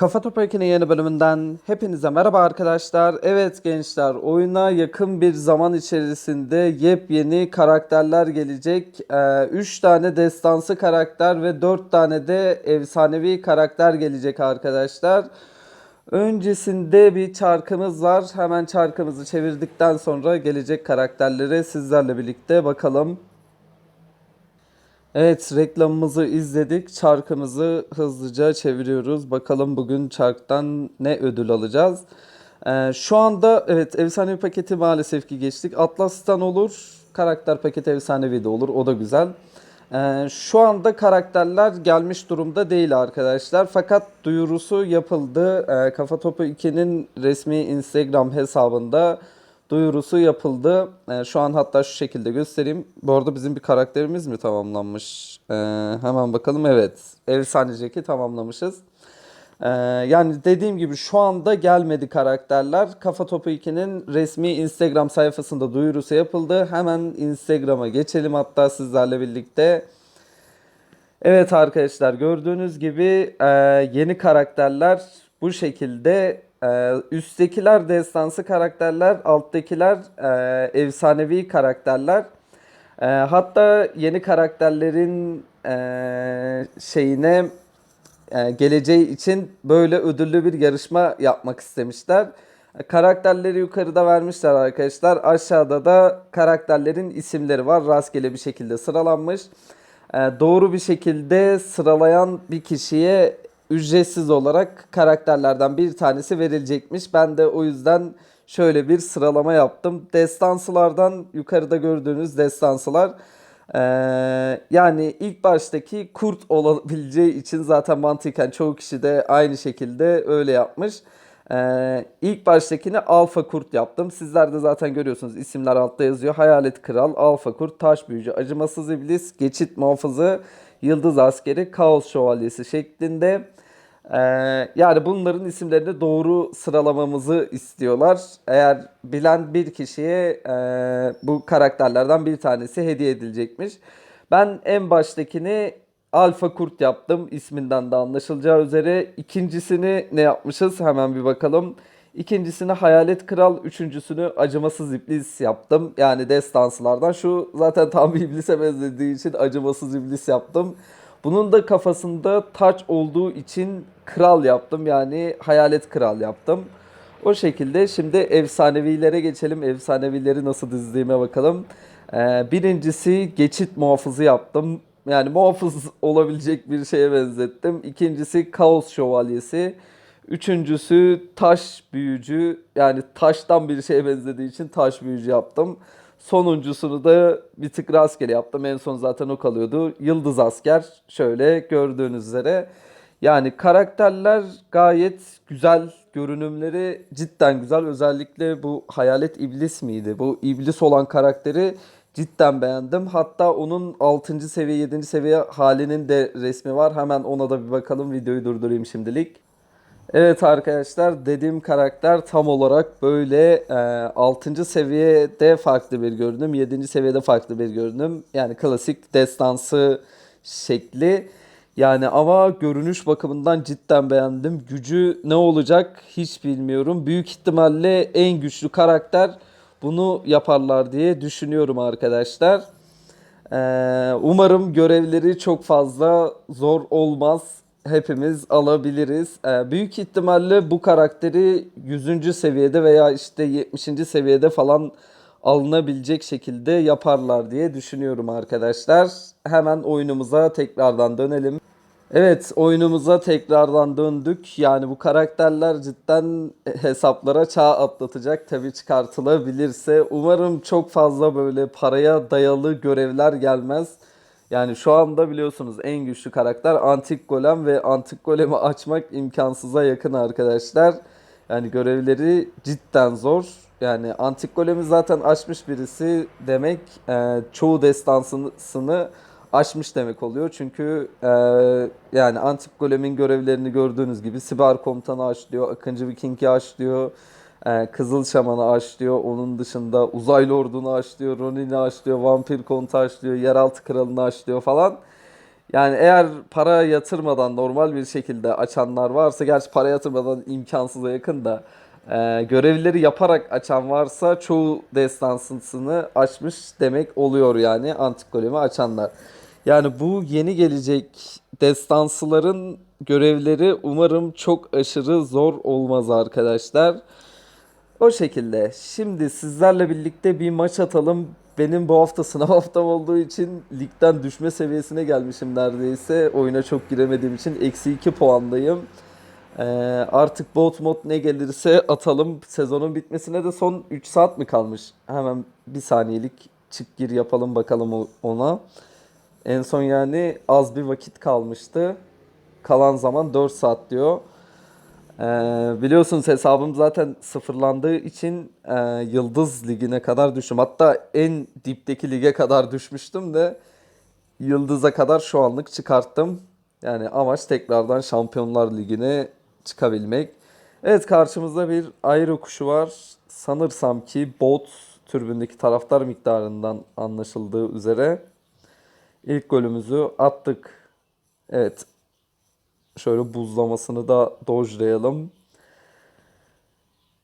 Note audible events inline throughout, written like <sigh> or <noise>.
Kafa Topu 2'nin yeni bölümünden hepinize merhaba arkadaşlar. Evet gençler oyuna yakın bir zaman içerisinde yepyeni karakterler gelecek. 3 tane destansı karakter ve 4 tane de efsanevi karakter gelecek arkadaşlar. Öncesinde bir çarkımız var. Hemen çarkımızı çevirdikten sonra gelecek karakterlere sizlerle birlikte bakalım. Evet reklamımızı izledik. Çarkımızı hızlıca çeviriyoruz. Bakalım bugün çarktan ne ödül alacağız. Ee, şu anda evet efsanevi paketi maalesef ki geçtik. Atlas'tan olur. Karakter paketi efsanevi de olur. O da güzel. Ee, şu anda karakterler gelmiş durumda değil arkadaşlar. Fakat duyurusu yapıldı. Ee, Kafa Topu 2'nin resmi Instagram hesabında duyurusu yapıldı. Ee, şu an hatta şu şekilde göstereyim. Bu arada bizim bir karakterimiz mi tamamlanmış? Ee, hemen bakalım. Evet. Efsane Jack'i tamamlamışız. Ee, yani dediğim gibi şu anda gelmedi karakterler. Kafa Topu 2'nin resmi Instagram sayfasında duyurusu yapıldı. Hemen Instagram'a geçelim hatta sizlerle birlikte. Evet arkadaşlar gördüğünüz gibi e, yeni karakterler bu şekilde. E, üsttekiler destansı karakterler, alttakiler e, efsanevi karakterler. E, hatta yeni karakterlerin e, şeyine e, geleceği için böyle ödüllü bir yarışma yapmak istemişler. Karakterleri yukarıda vermişler arkadaşlar. Aşağıda da karakterlerin isimleri var. Rastgele bir şekilde sıralanmış. E, Doğru bir şekilde sıralayan bir kişiye ücretsiz olarak karakterlerden bir tanesi verilecekmiş. Ben de o yüzden şöyle bir sıralama yaptım. Destansılardan yukarıda gördüğünüz destansılar ee, yani ilk baştaki kurt olabileceği için zaten mantıken çoğu kişi de aynı şekilde öyle yapmış. Ee, ilk baştakini alfa kurt yaptım. Sizler de zaten görüyorsunuz isimler altta yazıyor. Hayalet kral, alfa kurt, taş büyücü, acımasız iblis, geçit muhafızı, yıldız askeri, kaos şövalyesi şeklinde. Ee, yani bunların isimlerini doğru sıralamamızı istiyorlar. Eğer bilen bir kişiye e, bu karakterlerden bir tanesi hediye edilecekmiş. Ben en baştakini Alfa Kurt yaptım. İsminden de anlaşılacağı üzere. İkincisini ne yapmışız? Hemen bir bakalım. İkincisini Hayalet Kral, üçüncüsünü Acımasız İblis yaptım. Yani destansılardan. Şu zaten tam bir <laughs> iblise benzediği için Acımasız İblis yaptım. Bunun da kafasında taç olduğu için kral yaptım. Yani hayalet kral yaptım. O şekilde şimdi efsanevilere geçelim. Efsanevileri nasıl dizdiğime bakalım. Ee, birincisi geçit muhafızı yaptım. Yani muhafız olabilecek bir şeye benzettim. İkincisi kaos şövalyesi. Üçüncüsü taş büyücü. Yani taştan bir şeye benzediği için taş büyücü yaptım. Sonuncusunu da bir tık rastgele yaptım. En son zaten o kalıyordu. Yıldız asker. Şöyle gördüğünüz üzere. Yani karakterler gayet güzel. Görünümleri cidden güzel. Özellikle bu hayalet iblis miydi? Bu iblis olan karakteri cidden beğendim. Hatta onun 6. seviye 7. seviye halinin de resmi var. Hemen ona da bir bakalım. Videoyu durdurayım şimdilik. Evet arkadaşlar dediğim karakter tam olarak böyle e, 6. seviyede farklı bir görünüm, 7. seviyede farklı bir görünüm. Yani klasik destansı şekli. Yani ama görünüş bakımından cidden beğendim. Gücü ne olacak hiç bilmiyorum. Büyük ihtimalle en güçlü karakter bunu yaparlar diye düşünüyorum arkadaşlar. Ee, umarım görevleri çok fazla zor olmaz. Hepimiz alabiliriz. Ee, büyük ihtimalle bu karakteri 100. seviyede veya işte 70. seviyede falan alınabilecek şekilde yaparlar diye düşünüyorum arkadaşlar. Hemen oyunumuza tekrardan dönelim. Evet oyunumuza tekrardan döndük. Yani bu karakterler cidden <laughs> hesaplara çağ atlatacak. Tabii çıkartılabilirse. Umarım çok fazla böyle paraya dayalı görevler gelmez. Yani şu anda biliyorsunuz en güçlü karakter Antik Golem ve Antik Golem'i açmak imkansıza yakın arkadaşlar. Yani görevleri cidden zor. Yani Antik Golem'i zaten açmış birisi demek e, çoğu destansını aşmış demek oluyor. Çünkü e, yani Antik Golem'in görevlerini gördüğünüz gibi Siber Komutanı aşlıyor, Akıncı Viking'i aşlıyor, e, Kızıl Şaman'ı aşlıyor. Onun dışında Uzaylı Ordu'nu aşlıyor, Ronin'i aşlıyor, Vampir Kont'u aşlıyor, Yeraltı Kralı'nı aşlıyor falan. Yani eğer para yatırmadan normal bir şekilde açanlar varsa, gerçi para yatırmadan imkansıza yakın da e, görevleri yaparak açan varsa çoğu destansını açmış demek oluyor yani antik golemi açanlar. Yani bu yeni gelecek destansıların görevleri umarım çok aşırı zor olmaz arkadaşlar. O şekilde. Şimdi sizlerle birlikte bir maç atalım. Benim bu hafta sınav <laughs> haftam olduğu için ligden düşme seviyesine gelmişim neredeyse. Oyuna çok giremediğim için eksi 2 puandayım. Ee, artık bot mod ne gelirse atalım. Sezonun bitmesine de son 3 saat mi kalmış? Hemen bir saniyelik çık gir yapalım bakalım ona. En son yani az bir vakit kalmıştı. Kalan zaman 4 saat diyor. Ee, biliyorsunuz hesabım zaten sıfırlandığı için e, Yıldız Ligi'ne kadar düştüm. Hatta en dipteki lige kadar düşmüştüm de Yıldız'a kadar şu anlık çıkarttım. Yani amaç tekrardan Şampiyonlar Ligi'ne çıkabilmek. Evet karşımızda bir ayrı kuşu var. Sanırsam ki bot türbündeki taraftar miktarından anlaşıldığı üzere ilk golümüzü attık. Evet Şöyle buzlamasını da dojlayalım.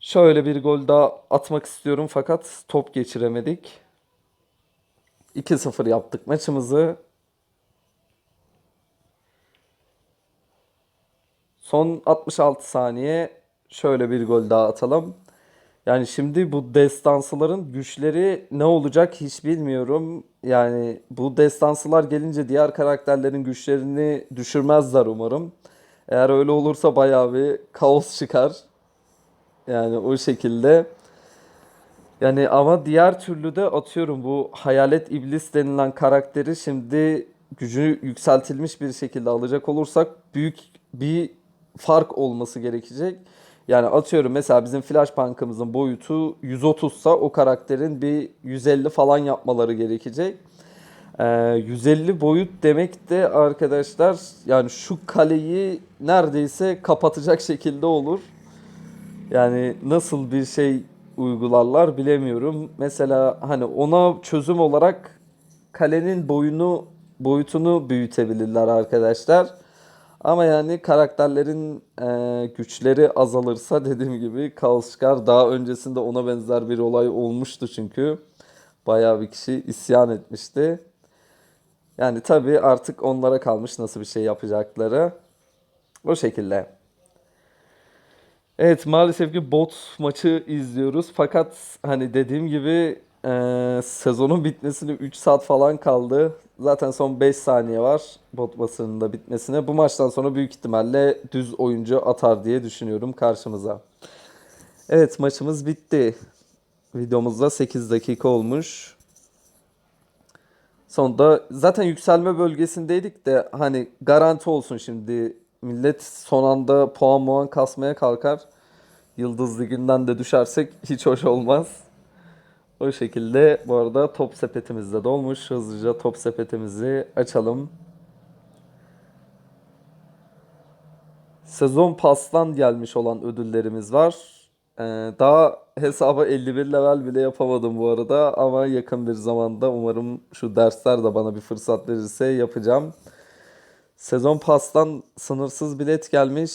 Şöyle bir gol daha atmak istiyorum fakat top geçiremedik. 2-0 yaptık maçımızı. Son 66 saniye şöyle bir gol daha atalım. Yani şimdi bu destansıların güçleri ne olacak hiç bilmiyorum. Yani bu destansılar gelince diğer karakterlerin güçlerini düşürmezler umarım. Eğer öyle olursa bayağı bir kaos çıkar. Yani o şekilde. Yani ama diğer türlü de atıyorum bu hayalet iblis denilen karakteri şimdi gücü yükseltilmiş bir şekilde alacak olursak büyük bir fark olması gerekecek. Yani atıyorum mesela bizim Flashbank'ımızın boyutu 130 sa o karakterin bir 150 falan yapmaları gerekecek. Ee, 150 boyut demek de arkadaşlar yani şu kaleyi neredeyse kapatacak şekilde olur. Yani nasıl bir şey uygularlar bilemiyorum. Mesela hani ona çözüm olarak kalenin boyunu boyutunu büyütebilirler arkadaşlar. Ama yani karakterlerin e, güçleri azalırsa dediğim gibi kaos çıkar. Daha öncesinde ona benzer bir olay olmuştu çünkü. Bayağı bir kişi isyan etmişti. Yani tabii artık onlara kalmış nasıl bir şey yapacakları. O şekilde. Evet maalesef ki bot maçı izliyoruz. Fakat hani dediğim gibi e, sezonun bitmesine 3 saat falan kaldı. Zaten son 5 saniye var bot maçının da bitmesine. Bu maçtan sonra büyük ihtimalle düz oyuncu atar diye düşünüyorum karşımıza. Evet maçımız bitti. Videomuzda 8 dakika olmuş. Sonunda zaten yükselme bölgesindeydik de hani garanti olsun şimdi millet son anda puan muan kasmaya kalkar. Yıldız Ligi'nden de düşersek hiç hoş olmaz. O şekilde bu arada top sepetimiz de dolmuş. Hızlıca top sepetimizi açalım. Sezon pastan gelmiş olan ödüllerimiz var. Ee, daha hesaba 51 level bile yapamadım bu arada ama yakın bir zamanda umarım şu dersler de bana bir fırsat verirse yapacağım. Sezon pastan sınırsız bilet gelmiş.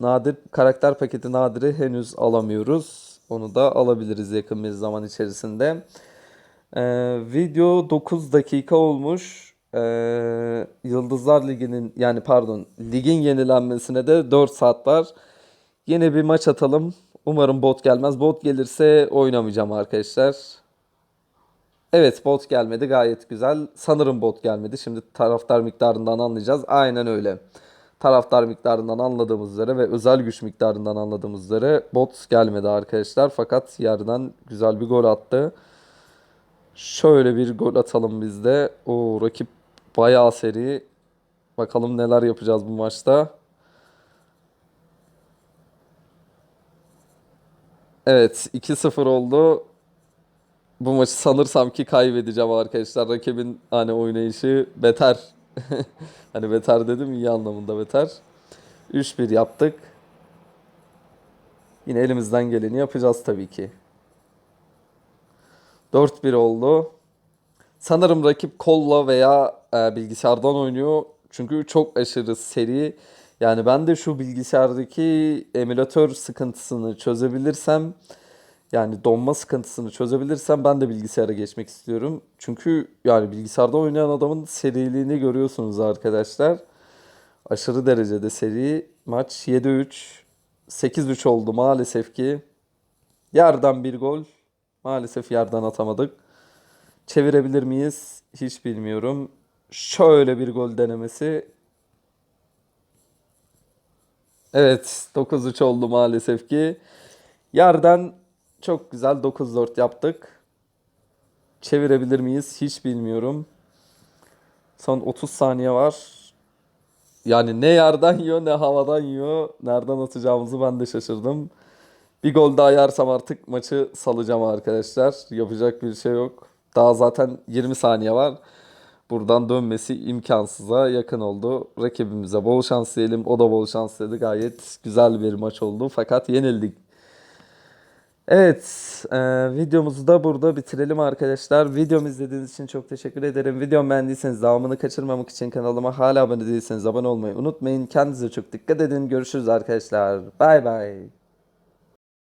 Nadir karakter paketi nadiri henüz alamıyoruz. Onu da alabiliriz yakın bir zaman içerisinde. Ee, video 9 dakika olmuş. Ee, Yıldızlar Ligi'nin yani pardon ligin yenilenmesine de 4 saat var. Yine bir maç atalım. Umarım bot gelmez. Bot gelirse oynamayacağım arkadaşlar. Evet bot gelmedi gayet güzel. Sanırım bot gelmedi. Şimdi taraftar miktarından anlayacağız. Aynen öyle. Taraftar miktarından anladığımız üzere ve özel güç miktarından anladığımız üzere bot gelmedi arkadaşlar. Fakat yerden güzel bir gol attı. Şöyle bir gol atalım biz de. O rakip bayağı seri. Bakalım neler yapacağız bu maçta. Evet 2-0 oldu. Bu maçı sanırsam ki kaybedeceğim arkadaşlar. Rakibin hani oynayışı beter. <laughs> Hani beter dedim iyi anlamında beter. 3-1 yaptık. Yine elimizden geleni yapacağız tabii ki. 4-1 oldu. Sanırım rakip kolla veya e, bilgisayardan oynuyor. Çünkü çok aşırı seri. Yani ben de şu bilgisayardaki emülatör sıkıntısını çözebilirsem yani donma sıkıntısını çözebilirsem ben de bilgisayara geçmek istiyorum. Çünkü yani bilgisayarda oynayan adamın seriliğini görüyorsunuz arkadaşlar. Aşırı derecede seri. Maç 7-3. 8-3 oldu maalesef ki. Yerden bir gol. Maalesef yerden atamadık. Çevirebilir miyiz? Hiç bilmiyorum. Şöyle bir gol denemesi. Evet 9-3 oldu maalesef ki. Yerden çok güzel 9-4 yaptık. Çevirebilir miyiz? Hiç bilmiyorum. Son 30 saniye var. Yani ne yerden yiyor ne havadan yiyor. Nereden atacağımızı ben de şaşırdım. Bir gol daha yersem artık maçı salacağım arkadaşlar. Yapacak bir şey yok. Daha zaten 20 saniye var. Buradan dönmesi imkansıza yakın oldu. Rakibimize bol şans diyelim. O da bol şans dedi. Gayet güzel bir maç oldu. Fakat yenildik. Evet, e, videomuzu da burada bitirelim arkadaşlar. Videomu izlediğiniz için çok teşekkür ederim. Videomu beğendiyseniz devamını kaçırmamak için kanalıma hala abone değilseniz abone olmayı unutmayın. Kendinize çok dikkat edin. Görüşürüz arkadaşlar. Bay bay.